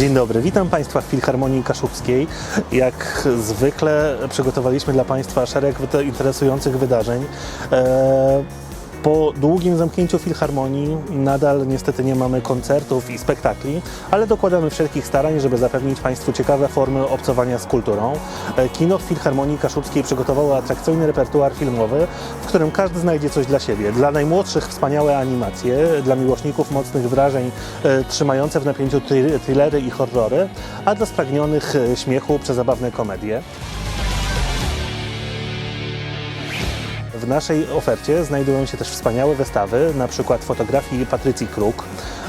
Dzień dobry, witam Państwa w Filharmonii Kaszubskiej. Jak zwykle przygotowaliśmy dla Państwa szereg interesujących wydarzeń. E, po długim zamknięciu Filharmonii nadal niestety nie mamy koncertów i spektakli, ale dokładamy wszelkich starań, żeby zapewnić Państwu ciekawe formy obcowania z kulturą. E, Kino w Filharmonii Kaszubskiej przygotowało atrakcyjny repertuar filmowy, w którym każdy znajdzie coś dla siebie. Dla najmłodszych wspaniałe animacje, dla miłośników mocnych wrażeń e, trzymające w napięciu thr- thrillery i horrory, a dla spragnionych e, śmiechu przezabawne komedie. W naszej ofercie znajdują się też wspaniałe wystawy, na przykład fotografii Patrycji Kruk.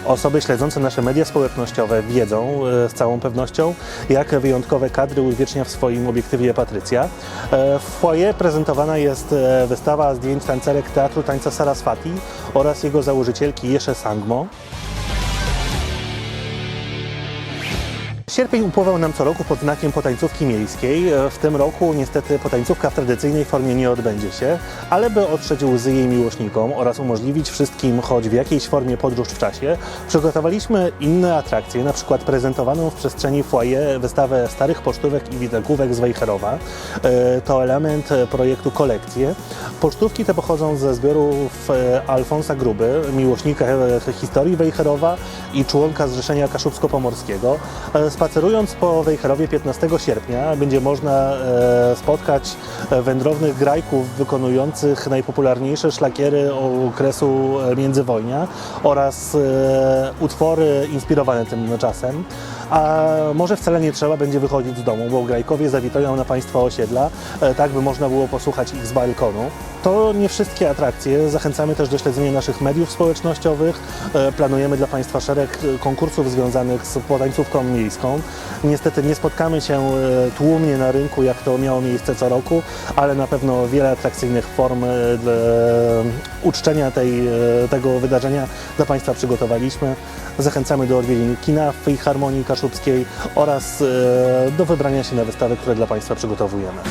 Osoby śledzące nasze media społecznościowe wiedzą e, z całą pewnością, jak wyjątkowe kadry uwiecznia w swoim obiektywie Patrycja. E, W foyer prezentowana jest e, wystawa zdjęć tancerek Teatru Tańca Saraswati oraz jego założycielki Jesze Sangmo. Sierpień upływał nam co roku pod znakiem potańcówki miejskiej. E, W tym roku niestety potańcówka w tradycyjnej formie nie odbędzie się, ale by otrzeć łzy jej miłośnikom oraz umożliwić wszystkim choć w jakiejś formie podróż w czasie, przygotowaliśmy inne atrakcje, na przykład prezentowaną w przestrzeni foyer wystawę starych pocztówek i widelkówek z Wejherowa. E, To element projektu Kolekcje. Pocztówki te pochodzą ze zbiorów e, Alfonsa Gruby, miłośnika historii Wejherowa i członka Zrzeszenia Kaszubsko-Pomorskiego. Spacerując po Wejherowie 15 sierpnia będzie można e, spotkać e, wędrownych grajków wykonujących najpopularniejsze szlakiery okresu e, międzywojnia oraz utwory inspirowane tym czasem. A może wcale nie trzeba będzie wychodzić z domu, bo grajkowie zawitają na Państwa osiedla, tak by można było posłuchać ich z balkonu. To nie wszystkie atrakcje. Zachęcamy też do śledzenia naszych mediów społecznościowych. E, Planujemy dla Państwa szereg e, konkursów związanych z potańcówką miejską. Niestety nie spotkamy się e, tłumnie na rynku, jak to miało miejsce co roku, ale na pewno wiele atrakcyjnych form uczczenia tej, tego wydarzenia dla Państwa przygotowaliśmy. Zachęcamy do odwiedzin kina w Filharmonii Kaszubskiej oraz do wybrania się na wystawy, które dla Państwa przygotowujemy.